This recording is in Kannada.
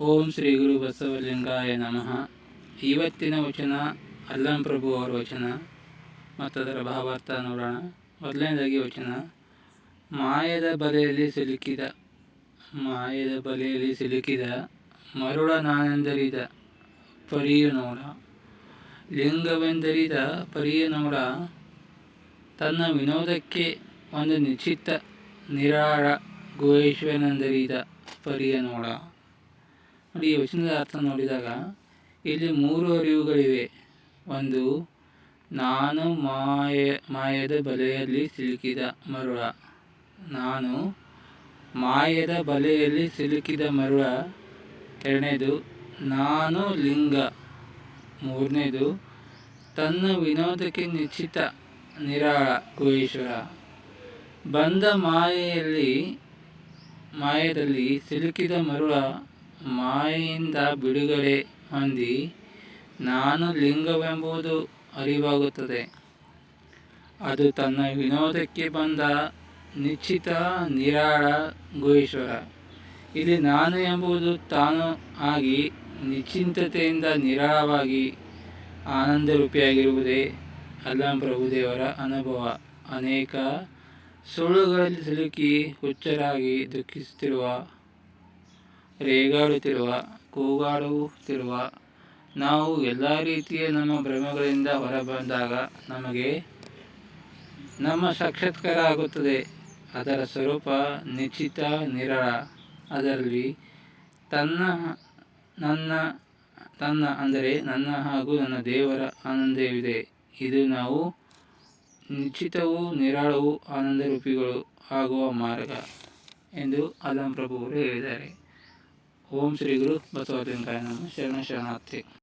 ಓಂ ಶ್ರೀ ಗುರು ಬಸವಲಿಂಗಾಯ ನಮಃ. ಇವತ್ತಿನ ವಚನ ಅಲ್ಲಂ ಪ್ರಭು ಅವರ ವಚನ. ಮತ್ತದರ ಅದರ ಭಾವಾರ್ಥ ನೋಡೋಣ. ಮೊದಲನೇದಾಗಿ ವಚನ. ಮಾಯದ ಬಲೆಯಲ್ಲಿ ಸಿಲುಕಿದ. ಮಾಯದ ಬಲೆಯಲ್ಲಿ ಸಿಲುಕಿದ. ಮರುಳ ನಾನೆಂದರಿದ. ಪರಿಯ ನೋಡ. ಲಿಂಗವೆಂದರಿದ ಪರಿಯ ನೋಡ. ತನ್ನ ವಿನೋದಕ್ಕೆ ಒಂದು ನಿಶ್ಚಿತ ನಿರಾಳ ಗುಹೇಶ್ವರನೆಂದರಿದ ಪರಿಯ ನೋಡ ವಚನದ ಅರ್ಥ ನೋಡಿದಾಗ ಇಲ್ಲಿ ಮೂರು ಅರಿವುಗಳಿವೆ. ಒಂದು, ನಾನು ಮಾಯ, ಮಾಯದ ಬಲೆಯಲ್ಲಿ ಸಿಲುಕಿದ ಮರುಳ. ನಾನು ಮಾಯದ ಬಲೆಯಲ್ಲಿ ಸಿಲುಕಿದ ಮರುಳ. ಎರಡನೇದು, ನಾನು ಲಿಂಗ. ಮೂರನೇದು, ತನ್ನ ವಿನೋದಕ್ಕೆ ನಿಶ್ಚಿತ ನಿರಾಳ ಕುಹೇಶ್ವರ ಬಂದ ಮಾಯೆಯಲ್ಲಿ, ಮಾಯದಲ್ಲಿ ಸಿಲುಕಿದ ಮರುಳ ಮಾಯೆಯಿಂದ ಬಿಡುಗಡೆ ಹೊಂದಿ ನಾನು ಲಿಂಗವೆಂಬುದು ಅರಿವಾಗುತ್ತದೆ. ಅದು ತನ್ನ ವಿನೋದಕ್ಕೆ ಬಂದ ನಿಶ್ಚಿತ ನಿರಾಳ ಗುಹೇಶ್ವರ ಇಲ್ಲಿ ನಾನು ಎಂಬುದು ತಾನು ಆಗಿ ನಿಶ್ಚಿಂತತೆಯಿಂದ ನಿರಾಳವಾಗಿ ಆನಂದರೂಪಿಯಾಗಿರುವುದೇ ಅಲ್ಲಂ ಪ್ರಭುದೇವರ ಅನುಭವ. ಅನೇಕ ಸುಳ್ಳುಗಳಲ್ಲಿ ಸಿಲುಕಿ ಹುಚ್ಚರಾಗಿ ದುಃಖಿಸುತ್ತಿರುವ ರೇಗಾಡುತ್ತಿರುವ, ಕೂಗಾಡುತ್ತಿರುವ, ನಾವು ಎಲ್ಲ ರೀತಿಯ ನಮ್ಮ ಭ್ರಮೆಗಳಿಂದ ಹೊರಬಂದಾಗ ನಮಗೆ ನಮ್ಮ ಸಾಕ್ಷಾತ್ಕಾರ ಆಗುತ್ತದೆ ಅದರ ಸ್ವರೂಪ ನಿಶ್ಚಿತ ನಿರಳ. ಅದರಲ್ಲಿ ತನ್ನ, ನನ್ನ, ತನ್ನ ಅಂದರೆ ನನ್ನ ಹಾಗೂ ನನ್ನ ದೇವರ ಆನಂದವಿದೆ. ಇದು ನಾವು ನಿಶ್ಚಿತವೂ ನಿರಾಳವೂ ಆನಂದ ರೂಪಿಗಳು ಆಗುವ ಮಾರ್ಗ ಎಂದು ಅಲಂ ಪ್ರಭುವರು ಹೇಳಿದ್ದಾರೆ. ಓಂ ಶ್ರೀ ಗುರು ಬಸವಲಿಂಗಾಯ ನಮ ಶರಣ ಶರಣಾರ್ಥಿ